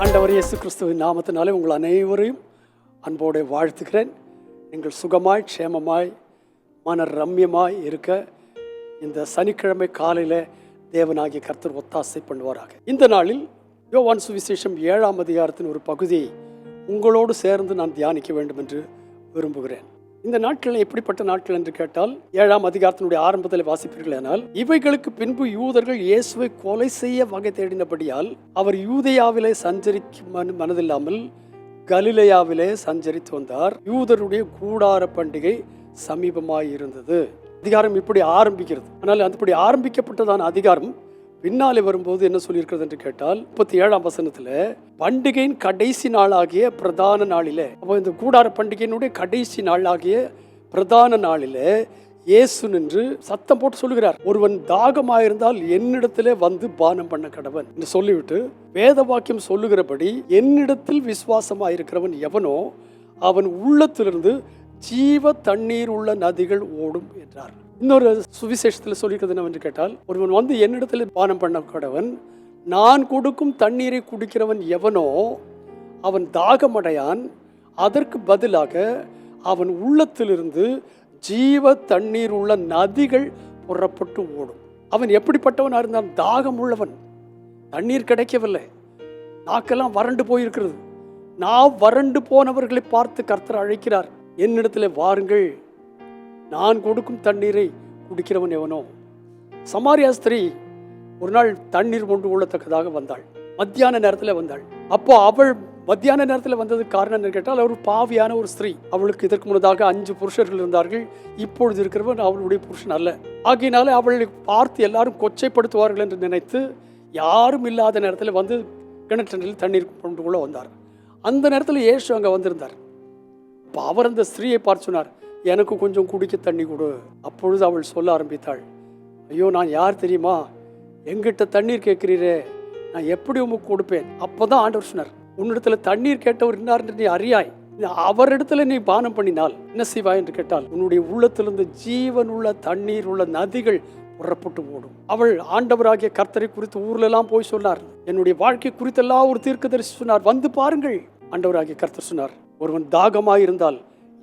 இயேசு கிறிஸ்துவின் நாமத்தினாலே உங்கள் அனைவரையும் அன்போடு வாழ்த்துகிறேன். நீங்கள் சுகமாய் க்ஷேமமாய் மன ரம்யமாய் இருக்க இந்த சனிக்கிழமை காலையில் தேவனாகிய கர்த்தர் ஒத்தாசை பண்ணுவாராக. இந்த நாளில் யோவான் சுவிசேஷம் ஏழாம் அதிகாரத்தின் ஒரு பகுதியை உங்களோடு சேர்ந்து நான் தியானிக்க வேண்டும் என்று விரும்புகிறேன். இந்த நாட்கள் எப்படிப்பட்ட நாட்கள் என்று கேட்டால் ஏழாம் அதிகாரத்தினுடைய ஆரம்பத்தில் வாசிப்பீர்கள் ஆனால் இவைகளுக்கு பின்பு யூதர்கள் இயேசுவை கொலை செய்ய வகை தேடினபடியால் அவர் யூதையாவிலே சஞ்சரிக்கும் மன- மனதில்லாமல் கலிலையாவிலே சஞ்சரித்து வந்தார். யூதருடைய கூடார பண்டிகை சமீபமாயிருந்தது. அதிகாரம் இப்படி ஆரம்பிக்கிறது. ஆனால் அப்படி ஆரம்பிக்கப்பட்டதான அதிகாரம் பின்னாலே வரும்போது என்ன சொல்லியிருக்கிறது என்று கேட்டால் முப்பத்தி ஏழாம் வசனத்துல பண்டிகையின் கடைசி நாளாகிய பிரதான நாளிலே அப்போ இந்த கூடார பண்டிகையினுடைய கடைசி நாளாகிய பிரதான நாளிலே இயேசு நின்று சத்தம் போட்டு சொல்லுகிறார் ஒருவன் தாகமாயிருந்தால் என்னிடத்திலே வந்து பானம் பண்ண கடவன் என்று சொல்லிவிட்டு வேத வாக்கியம் சொல்லுகிறபடி என்னிடத்தில் விசுவாசமாயிருக்கிறவன் எவனோ அவன் உள்ளத்திலிருந்து ஜீவ தண்ணீர் உள்ள நதிகள் ஓடும் என்றார். இன்னொரு சுவிசேஷத்தில் சொல்லியிருக்கிறது என்னவென்று கேட்டால் ஒருவன் வந்து என்னிடத்தில் பானம் பண்ண கடவன் நான் கொடுக்கும் தண்ணீரை குடிக்கிறவன் எவனோ அவன் தாகமடையான் அதற்கு பதிலாக அவன் உள்ளத்திலிருந்து ஜீவ தண்ணீர் உள்ள நதிகள் புறப்பட்டு ஓடும். அவன் எப்படிப்பட்டவனாக இருந்தான்? தாகம் உள்ளவன் தண்ணீர் கிடைக்கவில்லை. நாக்கெல்லாம் வறண்டு போயிருக்கிறது. நான் வறண்டு போனவர்களை பார்த்து கர்த்தர் அழைக்கிறார். என்னிடத்தில் வாருங்கள். நான் கொடுக்கும் தண்ணீரை குடிக்கிறவன் எவனோ? சமாரியா ஸ்திரீ ஒரு நாள் தண்ணீர் கொண்டு கொள்ளத்தக்கதாக வந்தாள். மத்தியான நேரத்தில் வந்தாள். அப்போ அவள் மத்தியான நேரத்தில் வந்ததுக்கு காரணம் என்ன கேட்டால் அவர் பாவியான ஒரு ஸ்திரீ. அவளுக்கு இதற்கு முன்னதாக அஞ்சு புருஷர்கள் இருந்தார்கள். இப்பொழுது இருக்கிறவன் அவளுடைய புருஷன் அல்ல. ஆகையினால அவளை பார்த்து எல்லாரும் கொச்சைப்படுத்துவார்கள் என்று நினைத்து யாரும் இல்லாத நேரத்தில் வந்து கிணற்றில் தண்ணீர் கொண்டு கொள்ள வந்தார். அந்த நேரத்தில் இயேசு அங்கே வந்திருந்தார். அப்போ அவர் அந்த ஸ்திரீயை பார்த்து சொன்னார் எனக்கு கொஞ்சம் குடிக்க தண்ணி கொடு. அப்பொழுது அவள் சொல்ல ஆரம்பித்தாள். ஐயோ நான் யார் தெரியுமா? எங்கிட்ட தண்ணீர் கேட்கிறீரே. நான் எப்படி உமக்கு கொடுப்பேன்? அப்பதான் ஆண்டவர் சொன்னார். உன்னிடத்துல தண்ணீர் கேட்டவர் இன்னார் என்று நீ அறியாய். அவரிடத்துல நீ பானம் பண்ணினால் என்ன செய்வாய் என்று கேட்டால் உன்னுடைய உள்ளத்திலிருந்து ஜீவன் உள்ள தண்ணீர் உள்ள நதிகள் புறப்பட்டு ஓடும். அவள் ஆண்டவராகிய கர்த்தரை குறித்து ஊர்ல எல்லாம் போய் சொன்னார். என்னுடைய வாழ்க்கை குறித்தெல்லாம் ஒரு தீர்க்கதரிசி சொன்னார். வந்து பாருங்கள். ஆண்டவராகிய கர்த்தர் சொன்னார் ஒருவன் தாகமாயிருந்தால்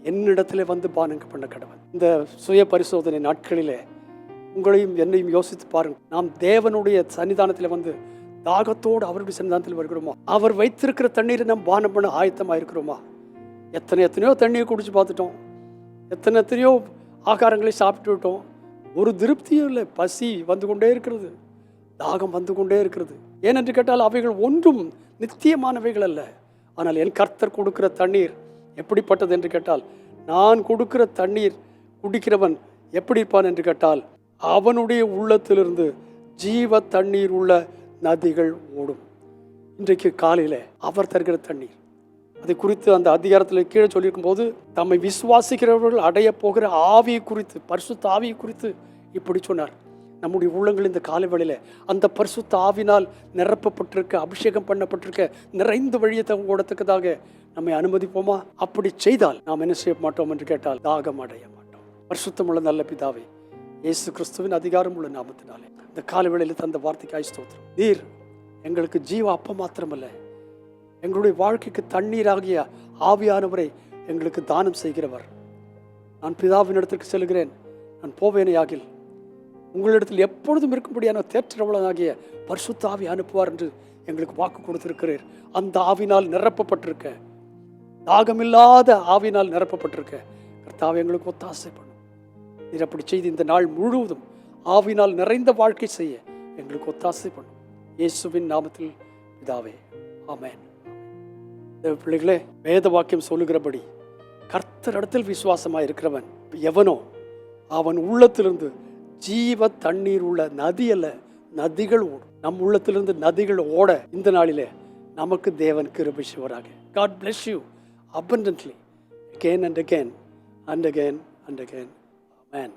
என்னிடத்துல வந்து பானங்க பண்ண கடவன் இந்த சுய பரிசோதனை நாட்களிலே உங்களையும் என்னையும் யோசித்து பாருங்கள் நாம் தேவனுடைய சன்னிதானத்தில் வந்து தாகத்தோடு அவருடைய சன்னிதானத்தில் வருகிறோமா? அவர் வைத்திருக்கிற தண்ணீரை நாம் பானம் பண்ண ஆயத்தமாக இருக்கிறோமா? எத்தனை எத்தனையோ தண்ணியை குடிச்சு பார்த்துட்டோம். எத்தனை எத்தனையோ ஆகாரங்களை சாப்பிட்டு விட்டோம். ஒரு திருப்தியும் இல்லை. பசி வந்து கொண்டே இருக்கிறது. தாகம் வந்து கொண்டே இருக்கிறது. ஏனென்று கேட்டால் அவைகள் ஒன்றும் நித்தியமானவைகள் அல்ல. ஆனால் என் கர்த்தர் கொடுக்கிற தண்ணீர் எப்படிப்பட்டது என்று கேட்டால் நான் கொடுக்கிற தண்ணீர் குடிக்கிறவன் எப்படி இருப்பான் என்று கேட்டால் அவனுடைய உள்ளத்திலிருந்து ஜீவ தண்ணீர் உள்ள நதிகள் ஓடும். இன்றைக்கு காலையில் அவர் தருகிற தண்ணீர். அது குறித்து அந்த அதிகாரத்தில் கீழே சொல்லியிருக்கும் போது தம்மை விசுவாசிக்கிறவர்கள் அடைய போகிற ஆவியை குறித்து பரிசுத்த ஆவியை குறித்து இப்படி சொன்னார். நம்முடைய உள்ளங்கள் இந்த காலை வேளையில் அந்த பரிசுத்த ஆவினால் நிரப்பப்பட்டிருக்க அபிஷேகம் பண்ணப்பட்டிருக்க நிறைந்த வழியை ஓடத்தக்கதாக நம்மை அனுமதிப்போமா? அப்படி செய்தால் நாம் என்ன செய்ய மாட்டோம் என்று கேட்டால் தாகம் அடைய மாட்டோம். பரிசுத்தமுள்ள நல்ல பிதாவே இயேசு கிறிஸ்துவின் அதிகாரம் உள்ள நாமத்தினாலே இந்த காலை வேளையில தந்த வார்த்தைக்கு ஸ்தோத்திரம். நீர் எங்களுக்கு ஜீவ அப்பம் மாத்திரமல்ல எங்களுடைய வாழ்க்கைக்கு தண்ணீராகிய ஆவியானவரை எங்களுக்கு தானம் செய்கிறவர். நான் பிதாவின் இடத்திற்கு செல்கிறேன் நான் போவேனே ஆகில் உங்களிடத்தில் எப்பொழுதும் இருக்கும்படியான தேற்றவளனாகிய பரிசுத்தாவி அனுப்புவார் என்று எங்களுக்கு வாக்கு கொடுத்திருக்கிறீர். அந்த ஆவினால் நிரப்பப்பட்டிருக்க. தாகமில்லாத ஆவினால் நிரப்பப்பட்டிருக்க. கர்த்தாவை எங்களுக்கு ஒத்தாசை பண்ணும். நீர் அப்படி செய்து இந்த நாள் முழுவதும் ஆவினால் நிறைந்த வாழ்க்கை செய்ய எங்களுக்கு ஒத்தாசை பண்ணும். இயேசுவின் நாமத்தில் இதாவே ஆமேன். பிள்ளைகளே வேத வாக்கியம் சொல்லுகிறபடி கர்த்தரிடத்தில் விசுவாசமாக இருக்கிறவன் எவனோ அவன் உள்ளத்திலிருந்து ஜீவ தண்ணீர் உள்ள நதி நதிகள் ஓடும். நம் உள்ளத்திலிருந்து நதிகள் ஓட இந்த நாளிலே நமக்கு தேவன் கிருபை செய்வாராக. God bless you abundantly again and again and again and again man